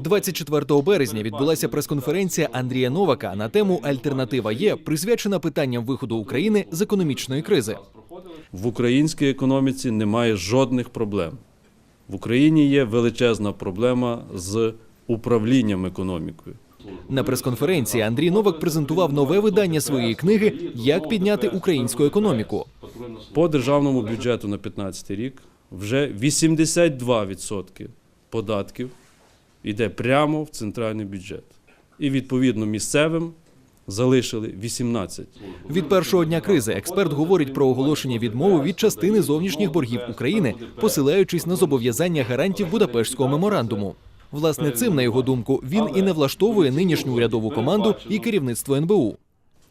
24 березня відбулася прес-конференція Андрія Новака на тему Альтернатива є присвячена питанням виходу України з економічної кризи. В українській економіці немає жодних проблем. В Україні є величезна проблема з управлінням економікою. На прес-конференції Андрій Новак презентував нове видання своєї книги Як підняти українську економіку. По державному бюджету на 2015 рік вже 82% податків йде прямо в центральний бюджет. І відповідно місцевим залишили 18%. Від першого дня кризи експерт говорить про оголошення відмови від частини зовнішніх боргів України, посилаючись на зобов'язання гарантів Будапештського меморандуму. Власне, цим, на його думку, він і не влаштовує нинішню урядову команду і керівництво НБУ.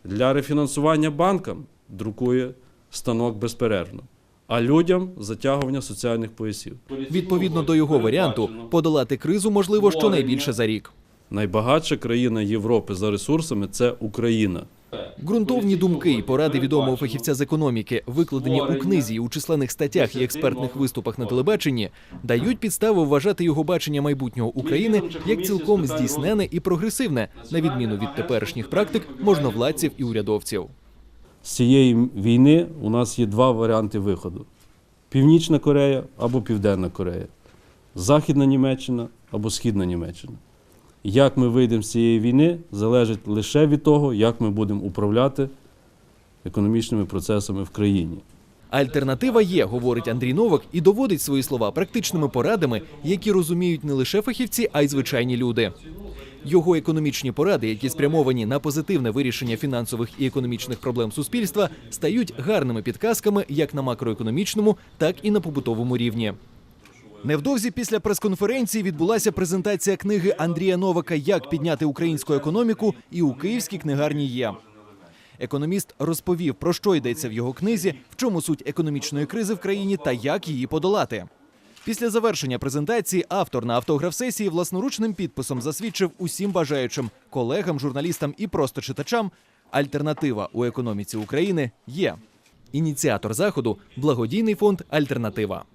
Для рефінансування банкам друкує станок безперервно, а людям затягування соціальних поясів. Відповідно до його варіанту, подолати кризу можливо щонайбільше за рік. Найбагатша країна Європи за ресурсами це Україна. Ґрунтовні думки і поради відомого фахівця з економіки, викладені у книзі, у численних статтях і експертних виступах на телебаченні, дають підстави вважати його бачення майбутнього України як цілком здійснене і прогресивне, на відміну від теперішніх практик можновладців і урядовців. З цієї війни у нас є два варіанти виходу: Північна Корея або Південна Корея, Західна Німеччина або Східна Німеччина. Як ми вийдемо з цієї війни, залежить лише від того, як ми будемо управляти економічними процесами в країні. Альтернатива є, говорить Андрій Новак, і доводить свої слова практичними порадами, які розуміють не лише фахівці, а й звичайні люди. Його економічні поради, які спрямовані на позитивне вирішення фінансових і економічних проблем суспільства, стають гарними підказками як на макроекономічному, так і на побутовому рівні. Невдовзі після прес-конференції відбулася презентація книги Андрія Новака Як підняти українську економіку і у київській книгарні є. Економіст розповів, про що йдеться в його книзі, в чому суть економічної кризи в країні та як її подолати. Після завершення презентації автор на автограф-сесії власноручним підписом засвідчив усім бажаючим колегам, журналістам і просто читачам. Альтернатива у економіці України є. Ініціатор заходу благодійний фонд Альтернатива.